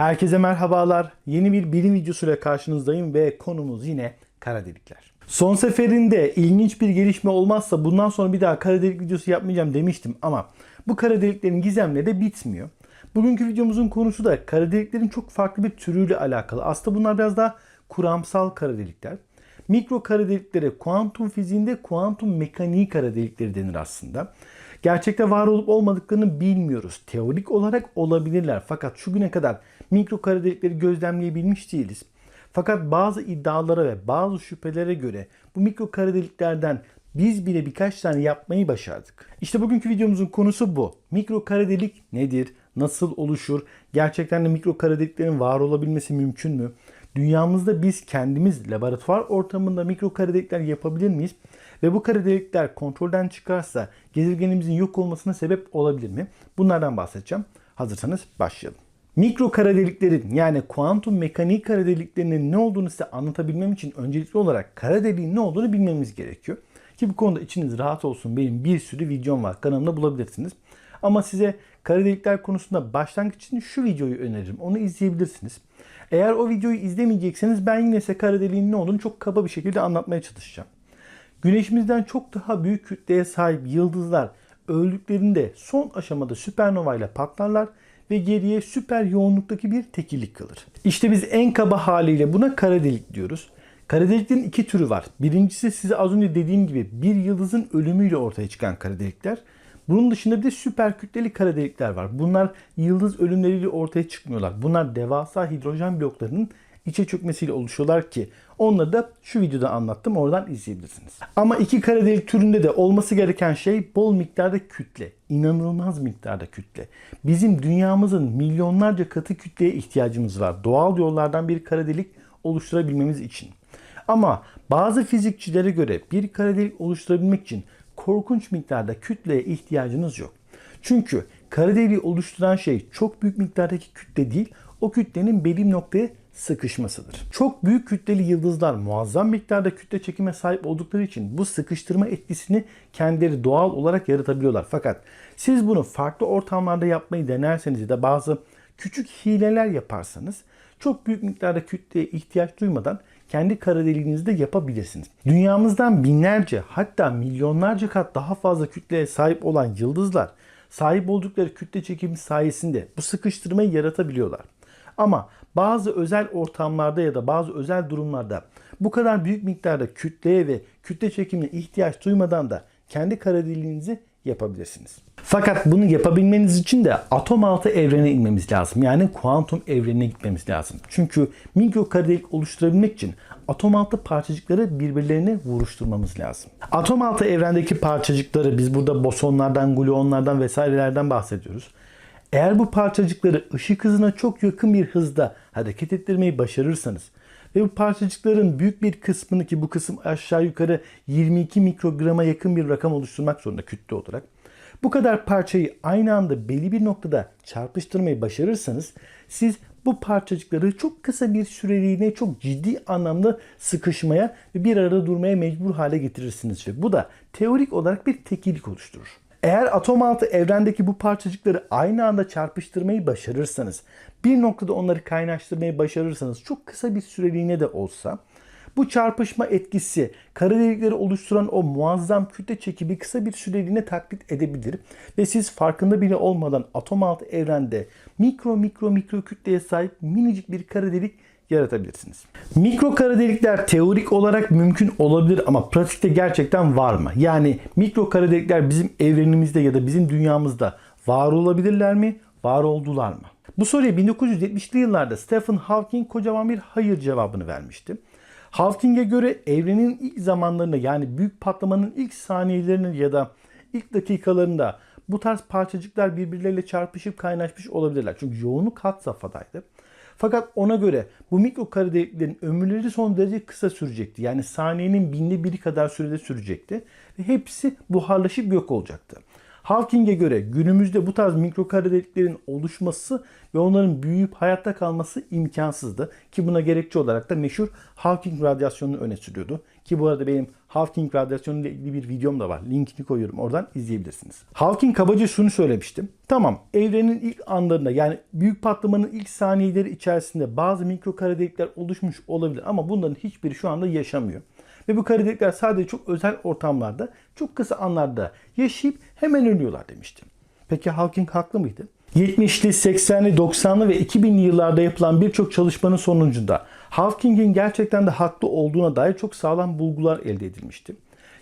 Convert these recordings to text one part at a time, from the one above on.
Herkese merhabalar. Yeni bir bilim videosuyla karşınızdayım ve konumuz yine kara delikler. Son seferinde ilginç bir gelişme olmazsa bundan sonra bir daha kara delik videosu yapmayacağım demiştim ama bu kara deliklerin gizemleri de bitmiyor. Bugünkü videomuzun konusu da kara deliklerin çok farklı bir türüyle alakalı. Aslında bunlar biraz daha kuramsal kara delikler. Mikro kara deliklere kuantum fiziğinde kuantum mekaniği kara delikleri denir aslında. Gerçekte var olup olmadıklarını bilmiyoruz. Teorik olarak olabilirler fakat şu güne kadar mikro kara delikleri gözlemleyebilmiş değiliz. Fakat bazı iddialara ve bazı şüphelere göre bu mikro kara deliklerden biz bile birkaç tane yapmayı başardık. İşte bugünkü videomuzun konusu bu. Mikro kara delik nedir? Nasıl oluşur? Gerçekten de mikro kara deliklerin var olabilmesi mümkün mü? Dünyamızda biz kendimiz laboratuvar ortamında mikro kara delikler yapabilir miyiz? Ve bu kara delikler kontrolden çıkarsa gezegenimizin yok olmasına sebep olabilir mi? Bunlardan bahsedeceğim. Hazırsanız başlayalım. Mikro kara deliklerin yani kuantum mekaniği kara deliklerinin ne olduğunu size anlatabilmem için öncelikli olarak kara deliğin ne olduğunu bilmemiz gerekiyor. Ki bu konuda içiniz rahat olsun. Benim bir sürü videom var. Kanalımda bulabilirsiniz. Ama size kara delikler konusunda başlangıç için şu videoyu öneririm. Onu izleyebilirsiniz. Eğer o videoyu izlemeyecekseniz ben yine size kara deliğin ne olduğunu çok kaba bir şekilde anlatmaya çalışacağım. Güneşimizden çok daha büyük kütleye sahip yıldızlar öldüklerinde son aşamada süpernova ile patlarlar ve geriye süper yoğunluktaki bir tekillik kalır. İşte biz en kaba haliyle buna kara delik diyoruz. Kara deliklerin iki türü var. Birincisi size az önce dediğim gibi bir yıldızın ölümüyle ortaya çıkan kara delikler. Bunun dışında bir de süper kütleli kara delikler var. Bunlar yıldız ölümleriyle ortaya çıkmıyorlar. Bunlar devasa hidrojen bloklarının içe çökmesiyle oluşuyorlar ki onları da şu videoda anlattım. Oradan izleyebilirsiniz. Ama iki kara delik türünde de olması gereken şey bol miktarda kütle. inanılmaz miktarda kütle. Bizim dünyamızın milyonlarca katı kütleye ihtiyacımız var. Doğal yollardan bir kara delik oluşturabilmemiz için. Ama bazı fizikçilere göre bir kara delik oluşturabilmek için korkunç miktarda kütleye ihtiyacınız yok. Çünkü kara deliği oluşturan şey çok büyük miktardaki kütle değil, o kütlenin belli noktaya sıkışmasıdır. Çok büyük kütleli yıldızlar muazzam miktarda kütle çekime sahip oldukları için bu sıkıştırma etkisini kendileri doğal olarak yaratabiliyorlar. Fakat siz bunu farklı ortamlarda yapmayı denerseniz ya da bazı küçük hileler yaparsanız çok büyük miktarda kütleye ihtiyaç duymadan kendi kara deliğinizi de yapabilirsiniz. Dünyamızdan binlerce hatta milyonlarca kat daha fazla kütleye sahip olan yıldızlar sahip oldukları kütle çekimi sayesinde bu sıkıştırmayı yaratabiliyorlar. Ama bazı özel ortamlarda ya da bazı özel durumlarda bu kadar büyük miktarda kütleye ve kütle çekimine ihtiyaç duymadan da kendi kara deliğinizi yapabilirsiniz. Fakat bunu yapabilmeniz için de atom altı evrene inmemiz lazım. Yani kuantum evrenine gitmemiz lazım. Çünkü mikro kara delik oluşturabilmek için atom altı parçacıkları birbirlerine vuruşturmamız lazım. Atom altı evrendeki parçacıkları biz burada bosonlardan, gluonlardan vesairelerden bahsediyoruz. Eğer bu parçacıkları ışık hızına çok yakın bir hızda hareket ettirmeyi başarırsanız ve bu parçacıkların büyük bir kısmını ki bu kısım aşağı yukarı 22 mikrograma yakın bir rakam oluşturmak zorunda kütle olarak. Bu kadar parçayı aynı anda belli bir noktada çarpıştırmayı başarırsanız siz bu parçacıkları çok kısa bir süreliğine çok ciddi anlamda sıkışmaya ve bir arada durmaya mecbur hale getirirsiniz ve bu da teorik olarak bir tekillik oluşturur. Eğer atom altı evrendeki bu parçacıkları aynı anda çarpıştırmayı başarırsanız, bir noktada onları kaynaştırmayı başarırsanız çok kısa bir süreliğine de olsa bu çarpışma etkisi kara delikleri oluşturan o muazzam kütle çekimi kısa bir süreliğine taklit edebilir ve siz farkında bile olmadan atom altı evrende mikro mikro mikro kütleye sahip minicik bir kara delik yaratabilirsiniz. Mikro kara delikler teorik olarak mümkün olabilir ama pratikte gerçekten var mı? Yani mikro kara delikler bizim evrenimizde ya da bizim dünyamızda var olabilirler mi? Var oldular mı? Bu soruya 1970'li yıllarda Stephen Hawking kocaman bir hayır cevabını vermişti. Hawking'e göre evrenin ilk zamanlarında yani büyük patlamanın ilk saniyelerinin ya da ilk dakikalarında bu tarz parçacıklar birbirleriyle çarpışıp kaynaşmış olabilirler. Çünkü yoğunluk hat safhadaydı. Fakat ona göre bu mikro kara deliklerin ömürleri son derece kısa sürecekti. Yani saniyenin binde biri kadar sürede sürecekti. Ve hepsi buharlaşıp yok olacaktı. Hawking'e göre günümüzde bu tarz mikro kara deliklerin oluşması ve onların büyüyüp hayatta kalması imkansızdı. Ki buna gerekçe olarak da meşhur Hawking radyasyonunu öne sürüyordu. Ki bu arada benim Hawking radyasyonu ile ilgili bir videom da var. Linkini koyuyorum. Oradan izleyebilirsiniz. Hawking kabaca şunu söylemiştim. Tamam evrenin ilk anlarında yani büyük patlamanın ilk saniyeleri içerisinde bazı mikro kara delikler oluşmuş olabilir ama bunların hiçbiri şu anda yaşamıyor. Ve bu kara delikler sadece çok özel ortamlarda, çok kısa anlarda yaşayıp hemen ölüyorlar demiştim. Peki Hawking haklı mıydı? 70'li, 80'li, 90'lı ve 2000'li yıllarda yapılan birçok çalışmanın sonucunda Hawking'in gerçekten de haklı olduğuna dair çok sağlam bulgular elde edilmişti.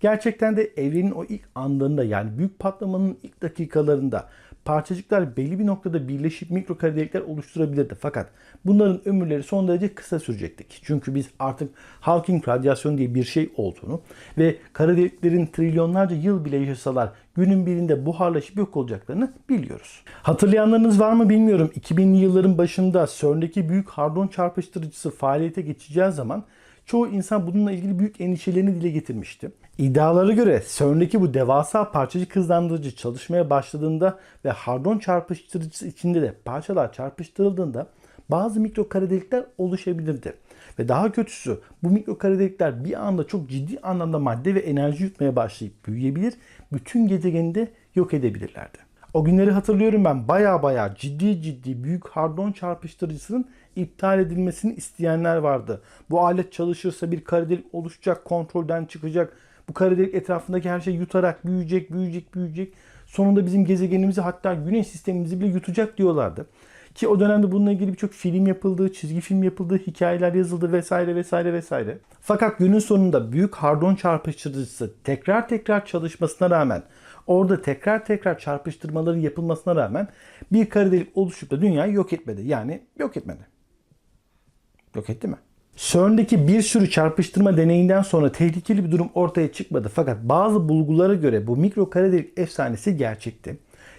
Gerçekten de evrenin o ilk anlarında yani büyük patlamanın ilk dakikalarında parçacıklar belli bir noktada birleşip mikro kara delikler oluşturabilirdi. Fakat bunların ömürleri son derece kısa sürecekti. Çünkü biz artık Hawking radyasyonu diye bir şey olduğunu ve kara deliklerin trilyonlarca yıl bile yaşasalar günün birinde buharlaşıp yok olacaklarını biliyoruz. Hatırlayanlarınız var mı bilmiyorum. 2000'li yılların başında CERN'deki büyük hardon çarpıştırıcısı faaliyete geçeceği zaman çoğu insan bununla ilgili büyük endişelerini dile getirmişti. İddialara göre CERN'deki bu devasa parçacık hızlandırıcı çalışmaya başladığında ve hardon çarpıştırıcısı içinde de parçalar çarpıştırıldığında bazı mikro kara delikler oluşabilirdi. Ve daha kötüsü bu mikro kara delikler bir anda çok ciddi anlamda madde ve enerji yutmaya başlayıp büyüyebilir, bütün gezegeni de yok edebilirlerdi. O günleri hatırlıyorum ben baya baya ciddi ciddi büyük hardon çarpıştırıcısının iptal edilmesini isteyenler vardı. Bu alet çalışırsa bir kara delik oluşacak, kontrolden çıkacak. Bu kara delik etrafındaki her şey yutarak büyüyecek, büyüyecek, büyüyecek. Sonunda bizim gezegenimizi hatta güneş sistemimizi bile yutacak diyorlardı. Ki o dönemde bununla ilgili birçok film yapıldı, çizgi film yapıldı, hikayeler yazıldı vesaire vesaire vesaire. Fakat günün sonunda büyük hardon çarpıştırıcısı tekrar tekrar çalışmasına rağmen orada tekrar tekrar çarpıştırmaların yapılmasına rağmen bir kara delik oluşup da dünyayı yok etmedi. Yani yok etmedi. Yok etti mi? CERN'deki bir sürü çarpıştırma deneyinden sonra tehlikeli bir durum ortaya çıkmadı. Fakat bazı bulgulara göre bu mikro kara delik efsanesi gerçekti.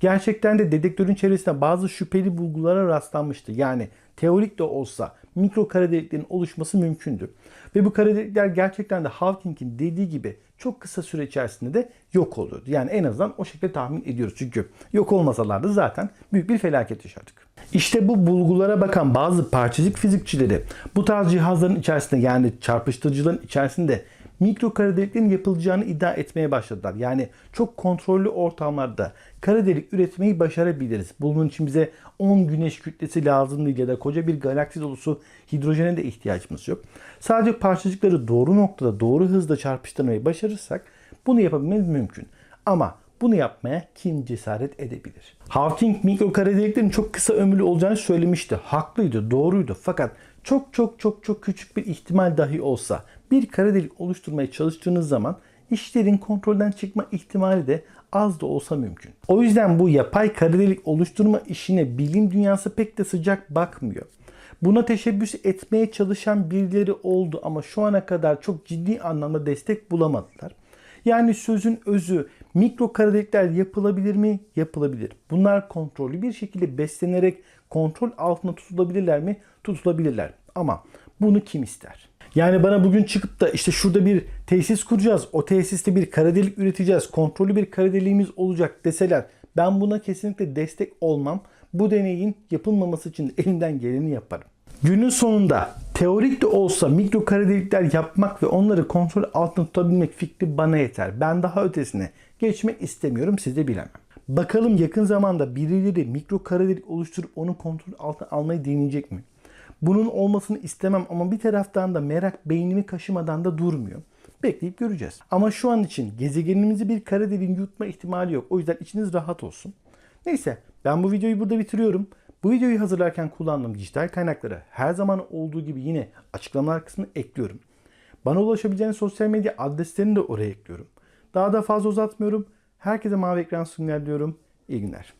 Gerçekten de dedektörün çevresinde bazı şüpheli bulgulara rastlanmıştı. Yani teorik de olsa mikro kara deliklerin oluşması mümkündü. Ve bu kara delikler gerçekten de Hawking'in dediği gibi çok kısa süre içerisinde de yok oluyordu. Yani en azından o şekilde tahmin ediyoruz. Çünkü yok olmasalardı zaten büyük bir felaket yaşardık. İşte bu bulgulara bakan bazı parçacık fizikçileri bu tarz cihazların içerisinde yani çarpıştırıcıların içerisinde mikro kara deliklerin yapılacağını iddia etmeye başladılar. Yani çok kontrollü ortamlarda kara delik üretmeyi başarabiliriz. Bunun için bize 10 güneş kütlesi lazım değil ya da koca bir galaksi dolusu hidrojene de ihtiyacımız yok. Sadece parçacıkları doğru noktada doğru hızda çarpıştırmayı başarırsak bunu yapabilmemiz mümkün. Ama bunu yapmaya kim cesaret edebilir? Hawking mikro kara deliklerin çok kısa ömürlü olacağını söylemişti. Haklıydı, doğruydu. Fakat çok çok çok çok küçük bir ihtimal dahi olsa bir kara delik oluşturmaya çalıştığınız zaman işlerin kontrolden çıkma ihtimali de az da olsa mümkün. O yüzden bu yapay kara delik oluşturma işine bilim dünyası pek de sıcak bakmıyor. Buna teşebbüs etmeye çalışan birileri oldu ama şu ana kadar çok ciddi anlamda destek bulamadılar. Yani sözün özü mikro kara delikler yapılabilir mi? Yapılabilir. Bunlar kontrollü bir şekilde beslenerek kontrol altında tutulabilirler mi? Tutulabilirler. Ama bunu kim ister? Yani bana bugün çıkıp da işte şurada bir tesis kuracağız. O tesiste bir kara delik üreteceğiz. Kontrollü bir kara deliğimiz olacak deseler ben buna kesinlikle destek olmam. Bu deneyin yapılmaması için elimden geleni yaparım. Günün sonunda teorik de olsa mikro kara delikler yapmak ve onları kontrol altında tutabilmek fikri bana yeter. Ben daha ötesine geçmek istemiyorum siz de bilemem. Bakalım yakın zamanda birileri mikro kara delik oluşturup onu kontrol altına almayı deneyecek mi? Bunun olmasını istemem ama bir taraftan da merak beynimi kaşımadan da durmuyor. Bekleyip göreceğiz. Ama şu an için gezegenimizi bir kara deliğin yutma ihtimali yok. O yüzden içiniz rahat olsun. Neyse ben bu videoyu burada bitiriyorum. Bu videoyu hazırlarken kullandığım dijital kaynakları her zaman olduğu gibi yine açıklamalar kısmına ekliyorum. Bana ulaşabileceğiniz sosyal medya adreslerini de oraya ekliyorum. Daha da fazla uzatmıyorum. Herkese mavi ekran sunumlar diyorum. İyi günler.